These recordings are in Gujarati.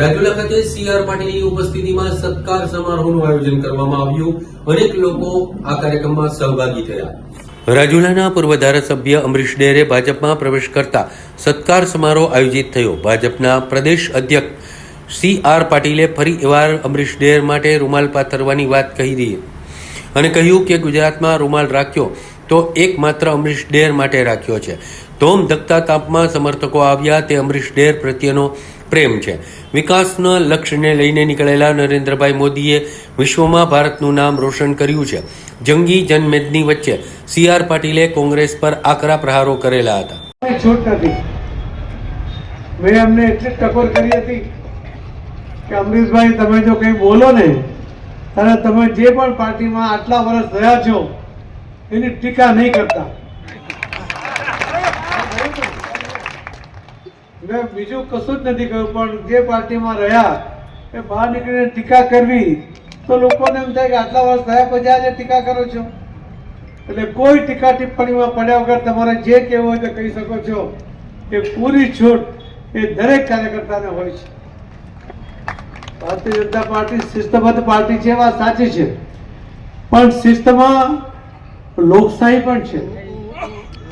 રાજુલા ખાતે સી આર પાટીલની ઉપસ્થિતિમાં સત્કાર સમારોહનું આયોજન કરવામાં આવ્યું. અનેક લોકો આ કાર્યક્રમમાં સહભાગી થયા. રાજુલાના પૂર્વ ધારાસભ્ય અમરીશ ડેરે ભાજપમાં પ્રવેશ કરતા સત્કાર સમારોહ આયોજિત થયો. ભાજપના પ્રદેશ અધ્યક્ષ સી આર પાટીલે ફરી એકવાર અમરીશ ડેર માટે રૂમાલ પાથરવાની વાત કહી દીધી. અને કહ્યું કે ગુજરાતમાં રૂમાલ રાખ્યો તો એકમાત્ર અમરીશ ડેર માટે રાખ્યો છે. ધોમ ધકતા તાપમાં સમર્થકો આવ્યા. તે અમરીશ ડેર પ્રત્યેનો પ્રેમ છે. વિકાસના લક્ષ્યને લઈને નીકળેલા નરેન્દ્રભાઈ મોદીએ વિશ્વમાં ભારતનું નામ રોશન કર્યું છે. જંગી જનમેદની વચ્ચે સી આર પાટીલે કોંગ્રેસ પર આકરા પ્રહારો કરેલા હતા. કે અમરીશભાઈ, તમે જો કંઈ બોલો ને ત્યારે તમે જે પણ પાર્ટીમાં આટલા વર્ષ રહ્યા છો, એની ટીકા નહીં કરતા. મેં બીજું કશું જ નથી કહ્યું, પણ જે પાર્ટીમાં રહ્યા, એ બહાર નીકળીને ટીકા કરવી, તો લોકોને એમ થાય કે આટલા વર્ષ થયા પછી આજે ટીકા કરો છો. એટલે કોઈ ટીકા ટિપ્પણીમાં પડ્યા વગર તમારે જે કહેવું હોય તે કહી શકો છો એ પૂરી છૂટ એ દરેક કાર્યકર્તાને હોય છે. ભારતીય જનતા પાર્ટી શિસ્તબદ્ધ પાર્ટી છે વાત સાચી છે. પણ શિસ્તમાં લોકશાહી પણ છે.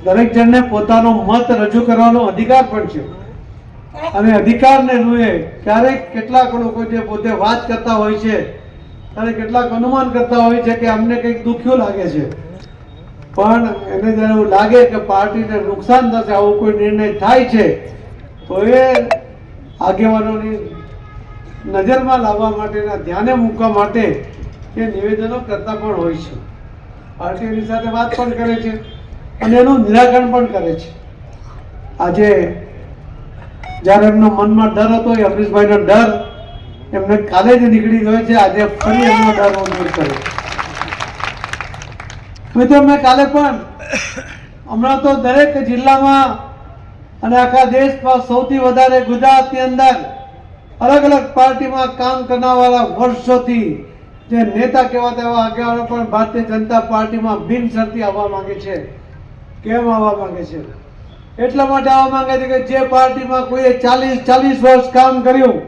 દરેક જણને પોતાનો મત રજૂ કરવાનો અધિકાર પણ છે. અને અધિકારને રૂએ ક્યારેક કેટલાક લોકો જે પોતે વાત કરતા હોય છે, ત્યારે કેટલાક અનુમાન કરતા હોય છે કે અમને કંઈક દુખ્યું લાગે છે. પણ એને જ્યારે એવું લાગે કે પાર્ટીને નુકસાન થશે, આવો કોઈ નિર્ણય થાય છે, તો એ આગેવાનોની નજરમાં લાવવા માટેના ધ્યાને મૂકવા માટે એ નિવેદનો કરતા પણ હોય છે. પાર્ટી એની સાથે વાત પણ કરે છે અને એનું નિરાકરણ પણ કરે છે. આજે જ્યારે એમનો મનમાં ડર હતો, એ અમરીશભાઈનો ડર એમને કાલે જ નીકળી ગયો છે. આજે ફરી એમનો ડર દૂર કર્યો. મિત્રો, મેં કાલે પણ હમણાં તો દરેક જિલ્લામાં અને આખા દેશમાં સૌથી વધારે ગુજરાતની અંદર અલગ અલગ પાર્ટીમાં કામ કરનારવાળા વર્ષોથી જે નેતા કહેવાતા એવા આગેવાનો પણ ભારતીય જનતા પાર્ટીમાં બિનશરતી આવવા માંગે છે. કેમ આવવા માંગે છે? એટલા માટે આવવા માંગે છે કે જે પાર્ટીમાં કોઈએ ચાલીસ ચાલીસ વર્ષ કામ કર્યું,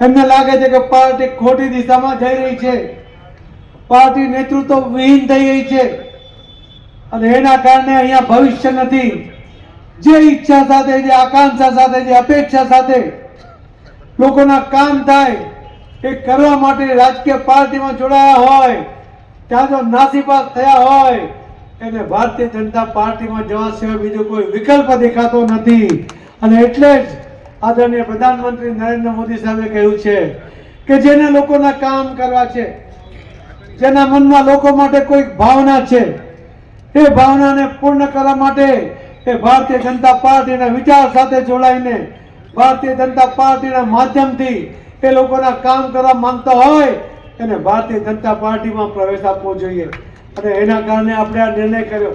એમને લાગે છે કે પાર્ટી ખોટી દિશામાં જઈ રહી છે. પાર્ટી નેતૃત્વ વિહીન થઈ ગઈ છે. અને એના કારણે અહીંયા ભવિષ્ય નથી. જે ઈચ્છા સાથે, જે આકાંક્ષા સાથે, જે અપેક્ષા સાથે લોકોના કામ થાય, એ કરવા માટે રાજકીય પાર્ટીમાં જોડાયા હોય, ત્યાં જો નાસીપાસ થયા હોય એને ભારતીય જનતા પાર્ટીમાં જવા સિવાય બીજો કોઈ વિકલ્પ દેખાતો નથી. અને એટલે જ આદરણીય પ્રધાનમંત્રી નરેન્દ્ર મોદી સાહેબે કહ્યું છે કે જેને લોકોના કામ કરવા છે, જેના મનમાં લોકો માટે કોઈ ભાવના છે, એ ભાવનાને પૂર્ણ કરવા માટે એ ભારતીય જનતા પાર્ટીના વિચાર સાથે જોડાઈને ભારતીય જનતા પાર્ટીના માધ્યમથી એ લોકોના કામ કરવા માંગતા હોય, એને ભારતીય જનતા પાર્ટીમાં પ્રવેશ આપવો જોઈએ. અને એના કારણે આપણે આ નિર્ણય કર્યો.